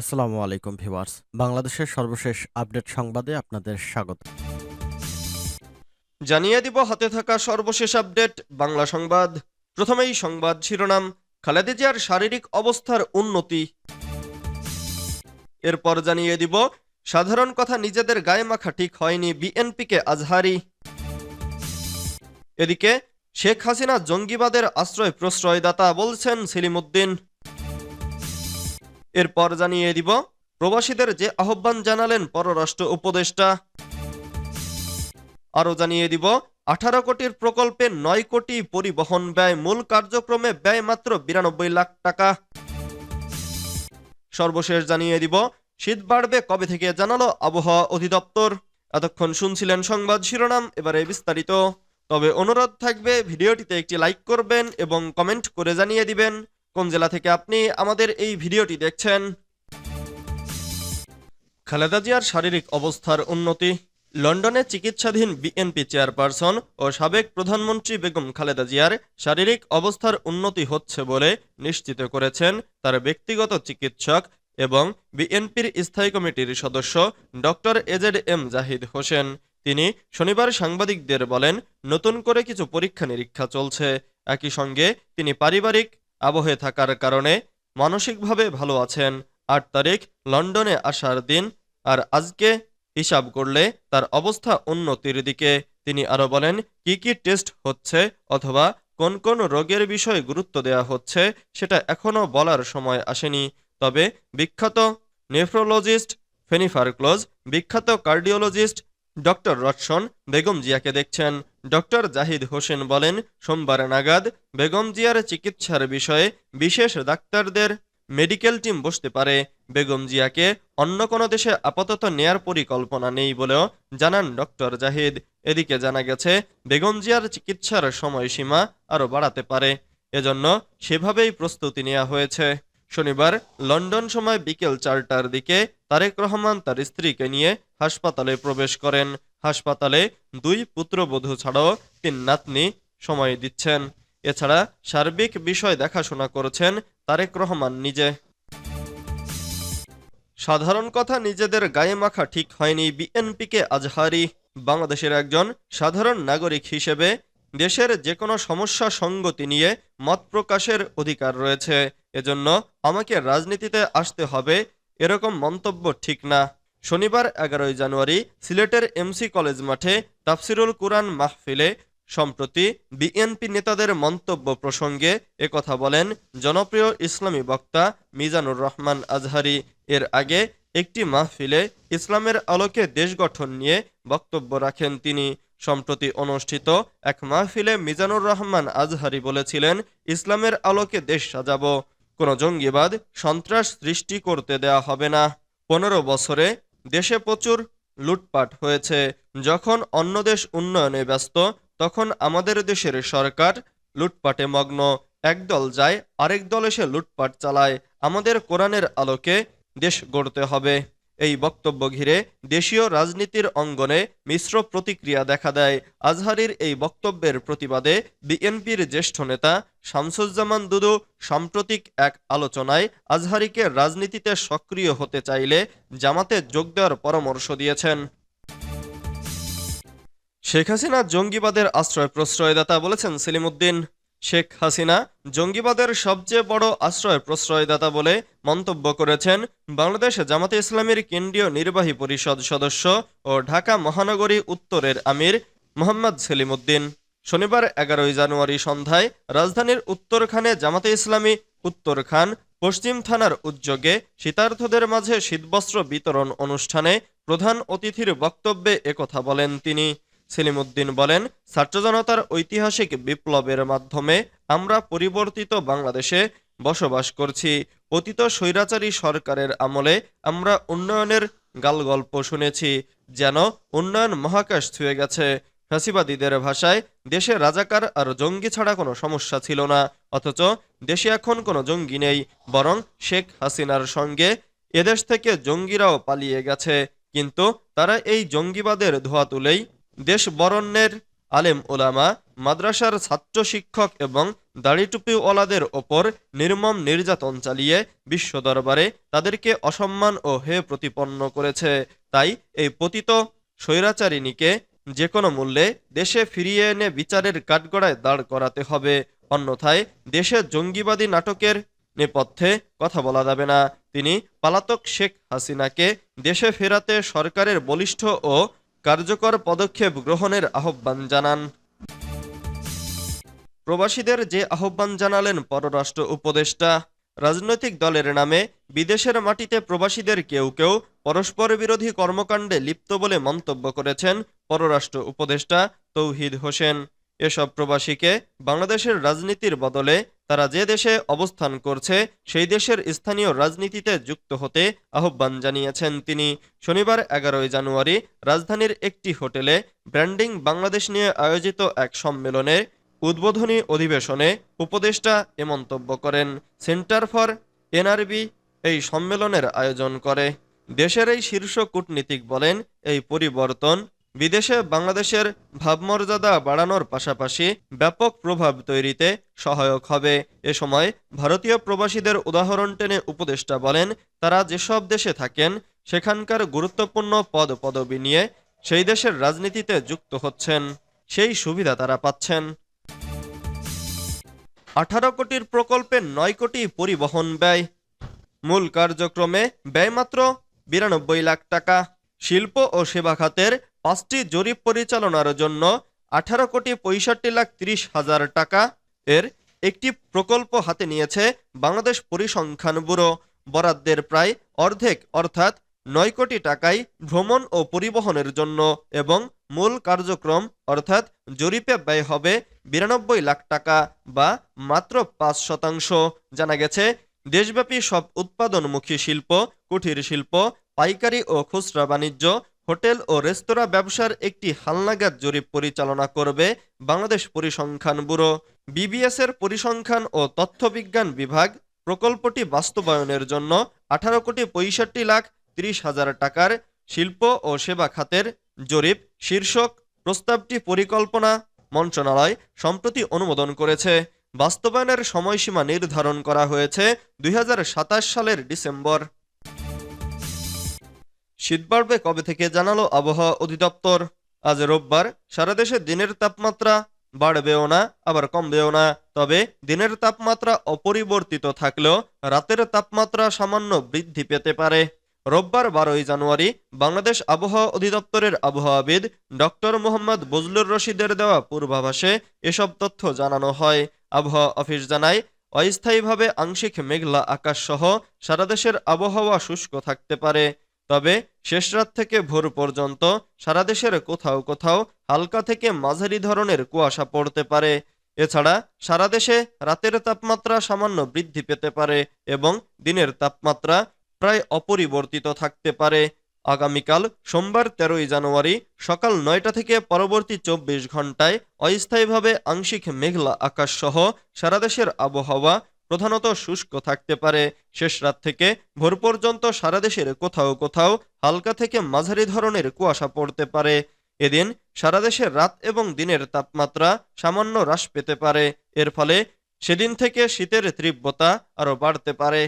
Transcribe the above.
আসসালামু আলাইকুম ভিউয়ার্স। বাংলাদেশের সর্বশেষ আপডেট সংবাদে আপনাদের স্বাগত। জানিয়ে দিব হাতে থাকা সর্বশেষ আপডেট, বাংলা সংবাদ। প্রথমেই সংবাদ শিরোনাম, খালেদা জিয়ার শারীরিক অবস্থার উন্নতি। এরপর জানিয়ে দিব, সাধারণ কথা নিজেদের গায়ে মাখা ঠিক হয়নি বিএনপিকে আজহারি। এদিকে, শেখ হাসিনা জঙ্গিবাদের আশ্রয় প্রশ্রয়দাতা বলছেন সেলিমুদ্দিন। এরপর জানিয়ে দিব, প্রবাসীদের যে আহ্বান জানালেন পররাষ্ট্র উপদেষ্টা। আরও জানিয়ে দিব, আঠারো কোটির প্রকল্পে নয় কোটি পরিবহন ব্যয়, মূল কার্যক্রমে ব্যয় মাত্র বিরানব্বই লাখ টাকা। সর্বশেষ জানিয়ে দিব, শীত বাড়বে কবে থেকে জানালো আবহাওয়া অধিদপ্তর? এতক্ষণ শুনছিলেন সংবাদ শিরোনাম, এবারে বিস্তারিত। তবে অনুরোধ থাকবে, ভিডিওটিতে একটি লাইক করবেন এবং কমেন্ট করে জানিয়ে দিবেন। কোন জেলা থেকে আপনি আমাদের এই ভিডিওটি দেখছেন? খালেদা জিয়ার শারীরিক অবস্থার উন্নতি, লন্ডনে চিকিৎসাধীন বিএনপি চেয়ারপারসন ও সাবেক প্রধানমন্ত্রী বেগম খালেদা জিয়ার শারীরিক অবস্থার উন্নতি হচ্ছে বলে নিশ্চিত করেছেন তার ব্যক্তিগত চিকিৎসক এবং বিএনপির স্থায়ী কমিটির সদস্য doctor AZ M Zahid Hossain. তিনি শনিবার সাংবাদিকদের বলেন, নতুন করে কিছু পরীক্ষা নিরীক্ষা চলছে। একই সঙ্গে তিনি পারিবারিক আবহে থাকার কারণে মানসিকভাবে ভালো আছেন আট তারিখ, লন্ডনে আসার দিন। আর আজকে হিসাব করলে তার অবস্থা উন্নতির দিকে। তিনি আরও বলেন, কি কি টেস্ট হচ্ছে অথবা কোন কোন রোগের বিষয়ে গুরুত্ব দেওয়া হচ্ছে সেটা এখনও বলার সময় আসেনি। তবে বিখ্যাত নেফ্রোলজিস্ট ফেনিফার ক্লোজ বিখ্যাত কার্ডিওলজিস্ট ডক্টর রটসন বেগম জিয়াকে দেখছেন। ডক্টর জাহিদ হোসেন বলেন, সোমবার নাগাদ বেগম জিয়ার চিকিৎসার বিষয়ে বিশেষ ডাক্তারদের মেডিকেল টিম বসতে পারে। বেগম জিয়াকে অন্য কোনো দেশে আপাতত নেয়ার পরিকল্পনা নেই বলেও জানান ডক্টর জাহিদ। এদিকে জানা গেছে, বেগম জিয়ার চিকিৎসার সময়সীমা আরও বাড়াতে পারে। এজন্য সেভাবেই প্রস্তুতি নেওয়া হয়েছে। শনিবার লন্ডন সময় বিকেল চারটার দিকে তারেক রহমান তার স্ত্রীকে নিয়ে হাসপাতালে প্রবেশ করেন। হাসপাতালে দুই পুত্রবধূ ছাড়াও তিন নাতনি সময় দিচ্ছেন। এছাড়া সার্বিক বিষয় দেখাশোনা করেছেন তারেক রহমান নিজে। সাধারণ কথা, নিজেদের গায়ে মাখা ঠিক হয়নি বিএনপিকে আজহারি। বাংলাদেশের একজন সাধারণ নাগরিক হিসেবে দেশের যে কোনো সমস্যা সঙ্গতি নিয়ে মত প্রকাশের অধিকার রয়েছে। এজন্য আমাকে রাজনীতিতে আসতে হবে এরকম মন্তব্য ঠিক না। শনিবার এগারোই জানুয়ারি সিলেটের এমসি কলেজ মাঠে তাফসিরুল কুরআন মাহফিলে সম্প্রতি বিএনপি নেতাদের মন্তব্য প্রসঙ্গে একথা বলেন জনপ্রিয় ইসলামী বক্তা মিজানুর রহমান আজহারি। এর আগে একটি মাহফিলে ইসলামের আলোকে দেশ গঠন নিয়ে বক্তব্য রাখেন তিনি। সম্প্রতি অনুষ্ঠিত এক মাহফিলে মিজানুর রহমান আজহারি বলেছিলেন, ইসলামের আলোকে দেশ সাজাবো। কোনো জঙ্গিবাদ, সন্ত্রাস সৃষ্টি করতে দেয়া হবে না। পনেরো বছরে দেশে প্রচুর লুটপাট হয়েছে। যখন অন্য দেশ উন্নয়নে ব্যস্ত, তখন আমাদের দেশের সরকার লুটপাটে মগ্ন। একদল যায়, আরেক দল এসে লুটপাট চালায়। আমাদের কোরআনের আলোকে দেশ গড়তে হবে। এই বক্তব্য ঘিরে দেশীয় রাজনীতির অঙ্গনে মিশ্র প্রতিক্রিয়া দেখা দেয়। আজহারির এই বক্তব্যের প্রতিবাদে বিএনপির জ্যেষ্ঠ নেতা শামসুজ্জামান দুদু সাম্প্রতিক এক আলোচনায় আজহারিকে রাজনীতিতে সক্রিয় হতে চাইলে জামাতে যোগ দেওয়ার পরামর্শ দিয়েছেন। শেখ হাসিনা জঙ্গিবাদের আশ্রয় প্রশ্রয়দাতা বলেছেন সেলিমুদ্দিন শেখ হাসিনা জঙ্গিবাদের সবচেয়ে বড় আশ্রয় প্রশ্রয়দাতা বলে মন্তব্য করেছেন বাংলাদেশ জামাতে ইসলামীর কেন্দ্রীয় নির্বাহী পরিষদ সদস্য ও ঢাকা মহানগরী উত্তরের আমির মোহাম্মদ সেলিমুদ্দিন। শনিবার এগারোই জানুয়ারি সন্ধ্যায় রাজধানীর উত্তরখানে জামাতে ইসলামী উত্তরখান পশ্চিম থানার উদ্যোগে শীতার্থদের মাঝে শীতবস্ত্র বিতরণ অনুষ্ঠানে প্রধান অতিথির বক্তব্যে একথা বলেন তিনি। সেলিমুদ্দিন বলেন ছাত্র জনতার ঐতিহাসিক বিপ্লবের মাধ্যমে আমরা পরিবর্তিত বাংলাদেশে বসবাস করছি। অতীত স্বৈরাচারী সরকারের আমলে আমরা উন্নয়নের গালগল্প শুনেছি, যেন উন্নয়ন মহাকাশ ছুঁয়ে গেছে। ফ্যাসিবাদীদের ভাষায়, দেশে রাজাকার আর জঙ্গি ছাড়া কোনো সমস্যা ছিল না, অথচ দেশে এখন কোনো জঙ্গি নেই, বরং শেখ হাসিনার সঙ্গে এদেশ থেকে জঙ্গিরাও পালিয়ে গেছে। কিন্তু তারা এই জঙ্গিবাদের ধোয়া তুলেই দেশ বরণ্যের আলেম ওলামা মাদ্রাসার ছাত্র শিক্ষক এবং দাড়িটুপিওয়ালাদের ওপর নির্মম নির্যাতন চালিয়ে বিশ্ব দরবারে তাদেরকে অসম্মান ও হে প্রতিপন্ন করেছে। তাই এই পতিত স্বৈরাচারিণীকে যে কোনো মূল্যে দেশে ফিরিয়ে এনে বিচারের কাঠগড়ায় দাঁড় করাতে হবে। অন্যথায় দেশে জঙ্গিবাদী নাটকের নেপথ্যে কথা বলা যাবে না। তিনি পালাতক শেখ হাসিনাকে দেশে ফেরাতে সরকারের বলিষ্ঠ ও কার্যকর পদক্ষেপ গ্রহণের আহ্বান জানান। প্রবাসীদের যে আহ্বান জানালেন পররাষ্ট্র উপদেষ্টা, রাজনৈতিক দলের নামে বিদেশের মাটিতে প্রবাসীদের কেউ কেউ পরস্পর বিরোধী কর্মকাণ্ডে লিপ্ত বলে মন্তব্য করেছেন পররাষ্ট্র উপদেষ্টা তৌহিদ হোসেন। এসব প্রবাসীকে বাংলাদেশের রাজনীতির বদলে তারা যে দেশে অবস্থান করছে, সেই দেশের স্থানীয় রাজনীতিতে যুক্ত হতে আহ্বান জানিয়েছেন তিনি। শনিবার এগারোই জানুয়ারি রাজধানীর একটি হোটেলে ব্র্যান্ডিং বাংলাদেশ নিয়ে আয়োজিত এক সম্মেলনে উদ্বোধনী অধিবেশনে উপদেষ্টা এ মন্তব্য করেন। সেন্টার ফর এনআরবি এই সম্মেলনের আয়োজন করে। দেশের এই শীর্ষ কূটনীতিক বলেন, এই পরিবর্তন বিদেশে বাংলাদেশের ভাবমর্যাদা বাড়ানোর পাশাপাশি ব্যাপক প্রভাব তৈরিতে সহায়ক হবে। এ সময় ভারতীয় প্রবাসীদের উদাহরণ টেনে উপদেষ্টা বলেন, তারা যেসব দেশে থাকেন, সেখানকার গুরুত্বপূর্ণ পদ পদবি নিয়ে সেই দেশের রাজনীতিতে যুক্ত হচ্ছেন। সেই সুবিধা তারা পাচ্ছেন। আঠারো কোটির প্রকল্পে নয় কোটি পরিবহন ব্যয়। মূল কার্যক্রমে ব্যয় মাত্র বিরানব্বই লাখ টাকা। শিল্প ও সেবা খাতের পাঁচটি জরিপ পরিচালনার জন্য আঠারো কোটি পঁয়ষট্টি লাখ ত্রিশ হাজার টাকা এর একটি প্রকল্প হাতে নিয়েছে বাংলাদেশ পরিসংখ্যান ব্যুরো। বরাদ্দের প্রায় অর্ধেক, অর্থাৎ নয় কোটি টাকায় ভ্রমণ ও পরিবহনের জন্য এবং মূল কার্যক্রম, অর্থাৎ জরিপে ব্যয় হবে বিরানব্বই লাখ টাকা বা মাত্র পাঁচ শতাংশ। জানা গেছে, দেশব্যাপী সব উৎপাদনমুখী শিল্প কুঠির শিল্প, পাইকারি ও খুচরা বাণিজ্য হোটেল ও রেস্তোরাঁ ব্যবসার একটি হালনাগাদ জরিপ পরিচালনা করবে বাংলাদেশ পরিসংখ্যান ব্যুরো। বিবিএস এর পরিসংখ্যান ও তথ্যবিজ্ঞান বিভাগ প্রকল্পটি বাস্তবায়নের জন্য আঠারো কোটি পঁয়ষট্টি লাখ ত্রিশ হাজার টাকার শিল্প ও সেবা খাতের জরিপ, শীর্ষক প্রস্তাবটি পরিকল্পনা মন্ত্রণালয় সম্প্রতি অনুমোদন করেছে। বাস্তবায়নের সময়সীমা নির্ধারণ করা হয়েছে দুই হাজার সাতাশ সালের ডিসেম্বর। শীত বাড়বে কবে থেকে জানালো আবহাওয়া অধিদপ্তর। আজ রোববার, সারা দেশে দিনের তাপমাত্রা বাড়বেও না, আবার কমবেও না। তবে দিনের তাপমাত্রা অপরিবর্তিত থাকলেও রাতের তাপমাত্রা সামান্য বৃদ্ধি পেতে পারে। রোববার বারোই জানুয়ারি, বাংলাদেশ আবহাওয়া অধিদপ্তরের আবহাওয়াবিদ ডক্টর মোহাম্মদ বজলুর রশিদের দেওয়া পূর্বাভাসে এসব তথ্য জানানো হয়। আবহাওয়া অফিস জানায়, অস্থায়ীভাবে আংশিক মেঘলা আকাশ সহ সারা দেশের আবহাওয়া শুষ্ক থাকতে পারে। তবে শেষ রাত থেকে ভোর পর্যন্ত সারা দেশের কোথাও কোথাও হালকা থেকে মাঝারি ধরনের কুয়াশা পড়তে পারে। এছাড়া সারা দেশে রাতের তাপমাত্রা সামান্য বৃদ্ধি পেতে পারে এবং দিনের তাপমাত্রা প্রায় অপরিবর্তিত থাকতে পারে। আগামীকাল সোমবার তেরোই জানুয়ারি সকাল নয়টা থেকে পরবর্তী চব্বিশ ঘন্টায় অস্থায়ীভাবে আংশিক মেঘলা আকাশ সহ সারা দেশের আবহাওয়া প্রধানত শুষ্ক থাকতে পারে। শেষ রাত থেকে ভোর পর্যন্ত সারা দেশের কোথাও কোথাও হালকা থেকে মাঝারি ধরনের কুয়াশা পড়তে পারে। এদিন সারা দেশের রাত এবং দিনের তাপমাত্রা সামান্য হ্রাস পেতে পারে। এর ফলে সেদিন থেকে শীতের তীব্রতা আরও বাড়তে পারে।